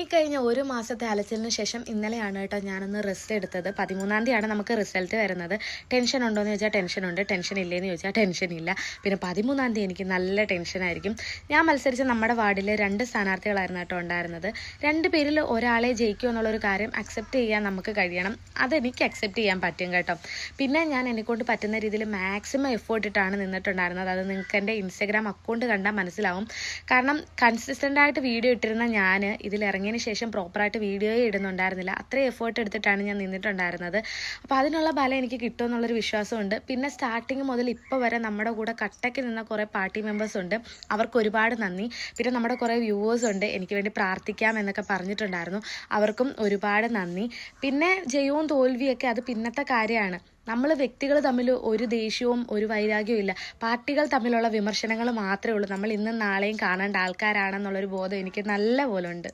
ഈ കഴിഞ്ഞ ഒരു മാസത്തെ അലച്ചിലിന് ശേഷം ഇന്നലെയാണ് കേട്ടോ ഞാനൊന്ന് റെസ്റ്റ് എടുത്തത്. പതിമൂന്നാം തീയതിയാണ് നമുക്ക് റിസൾട്ട് വരുന്നത്. ടെൻഷൻ ഉണ്ടോ എന്ന് ചോദിച്ചാൽ ടെൻഷൻ ഉണ്ട്. ടെൻഷൻ ഇല്ലേന്ന് ചോദിച്ചാൽ ടെൻഷൻ ഇല്ല. പിന്നെ പതിമൂന്നാം തീയതി എനിക്ക് നല്ല ടെൻഷനായിരിക്കും ഞാൻ മത്സരിച്ച നമ്മുടെ വാർഡിൽ രണ്ട് സ്ഥാനാർത്ഥികളായിരുന്നു കേട്ടോ ഉണ്ടായിരുന്നത്. രണ്ട് പേരിൽ ഒരാളെ ജയിക്കുമോ എന്നുള്ളൊരു കാര്യം അക്സെപ്റ്റ് ചെയ്യാൻ നമുക്ക് കഴിയണം. അതെനിക്ക് അക്സെപ്റ്റ് ചെയ്യാൻ പറ്റും കേട്ടോ. പിന്നെ ഞാൻ എന്നെക്കൊണ്ട് പറ്റുന്ന രീതിയിൽ മാക്സിമം എഫേർട്ട് ഇട്ടാണ് നിന്നിട്ടുണ്ടായിരുന്നത്. അത് നിങ്ങൾക്ക് എന്റെ ഇൻസ്റ്റഗ്രാം അക്കൗണ്ട് കണ്ടാൽ മനസ്സിലാവും. കാരണം കൺസിസ്റ്റന്റ് ആയിട്ട് വീഡിയോ ഇട്ടിരുന്ന ഞാൻ ഇതിൽ ഇറങ്ങിയതിന് ശേഷം പ്രോപ്പറായിട്ട് വീഡിയോയെ ഇടുന്നുണ്ടായിരുന്നില്ല. അത്രയും എഫേർട്ട് എടുത്തിട്ടാണ് ഞാൻ നിന്നിട്ടുണ്ടായിരുന്നത്. അപ്പോൾ അതിനുള്ള ബലം എനിക്ക് കിട്ടുമെന്നുള്ളൊരു വിശ്വാസമുണ്ട്. പിന്നെ സ്റ്റാർട്ടിങ് മുതൽ ഇപ്പോൾ വരെ നമ്മുടെ കൂടെ കട്ടയ്ക്ക് നിന്ന കുറേ പാർട്ടി മെമ്പേഴ്സ് ഉണ്ട്. അവർക്ക് ഒരുപാട് നന്ദി. പിന്നെ നമ്മുടെ കുറേ വ്യൂവേഴ്സ് ഉണ്ട്. എനിക്ക് വേണ്ടി പ്രാർത്ഥിക്കാം എന്നൊക്കെ പറഞ്ഞിട്ടുണ്ടായിരുന്നു. അവർക്കും ഒരുപാട് നന്ദി. പിന്നെ ജയവും തോൽവിയൊക്കെ അത് പിന്നത്തെ കാര്യമാണ്. നമ്മൾ വ്യക്തികൾ തമ്മിൽ ഒരു ദേഷ്യവും ഒരു വൈരാഗ്യവും ഇല്ല. പാർട്ടികൾ തമ്മിലുള്ള വിമർശനങ്ങൾ മാത്രമേ ഉള്ളൂ. നമ്മൾ ഇന്നും നാളെയും കാണേണ്ട ആൾക്കാരാണെന്നുള്ളൊരു ബോധം എനിക്ക് നല്ല പോലെ ഉണ്ട്.